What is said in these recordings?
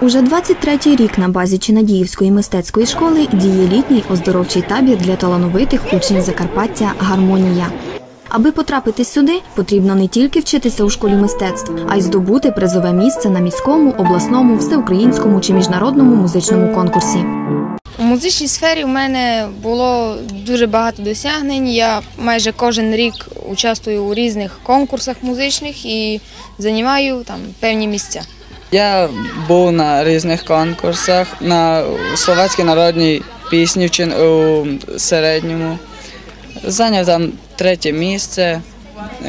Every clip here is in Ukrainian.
Уже 23-й рік на базі Чинадіївської мистецької школи діє літній оздоровчий табір для талановитих учнів Закарпаття Гармонія. Аби потрапити сюди, потрібно не тільки вчитися у школі мистецтв, а й здобути призове місце на міському, обласному, всеукраїнському чи міжнародному музичному конкурсі. У музичній сфері у мене було дуже багато досягнень. Я майже кожен рік участвую у різних конкурсах музичних і займаю там певні місця. Я був на різних конкурсах, на словацькій народній пісні у середньому. Зайняв там третє місце.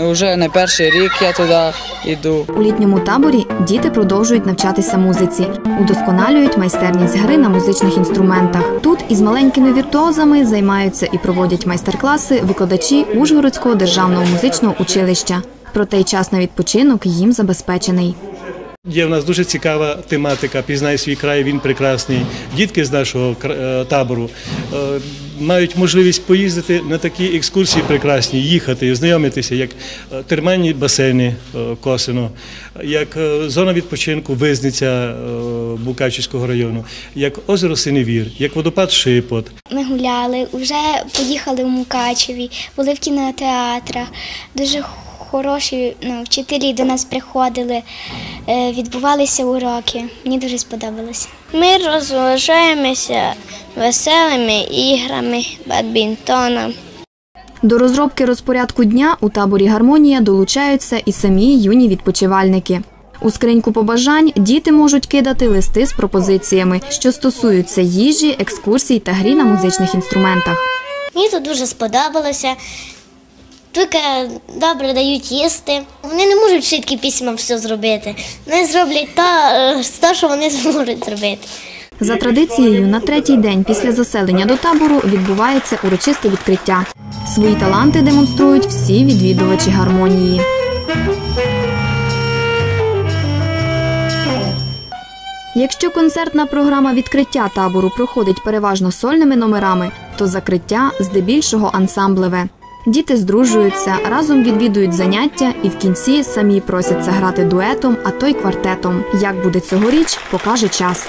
Уже не перший рік я туди йду. У літньому таборі діти продовжують навчатися музиці, удосконалюють майстерність гри на музичних інструментах. Тут із маленькими віртуозами займаються і проводять майстер-класи викладачі Ужгородського державного музичного училища. Проте й час на відпочинок їм забезпечений. Є в нас дуже цікава тематика Пізнай свій край, він прекрасний. Дітки з нашого е, табору е, мають можливість поїздити на такі екскурсії прекрасні, їхати, знайомитися, як е, термальні басейни Косино, як зона відпочинку Визниця Букачівського району, як озеро Синевір, як водопад Шипот. Ми гуляли, вже поїхали в Мукачеві, були в кінотеатрах. Дуже хороші ну, вчителі до нас приходили, е, відбувалися уроки. Мені дуже сподобалося. Ми розважаємося веселими іграми, бадмінтоном. До розробки розпорядку дня у таборі Гармонія долучаються і самі юні відпочивальники. У скриньку побажань діти можуть кидати листи з пропозиціями, що стосуються їжі, екскурсій та грі на музичних інструментах. Мені тут дуже сподобалося. Тільки добре дають їсти. Вони не можуть швидкі письма все зробити. Вони зроблять то, е, що вони зможуть зробити. За традицією, на третій день після заселення до табору відбувається урочисте відкриття. Свої таланти демонструють всі відвідувачі гармонії. Якщо концертна програма відкриття табору проходить переважно сольними номерами, то закриття здебільшого ансамблеве. Діти здружуються, разом відвідують заняття і в кінці самі просяться грати дуетом, а то й квартетом. Як буде цьогоріч, покаже час.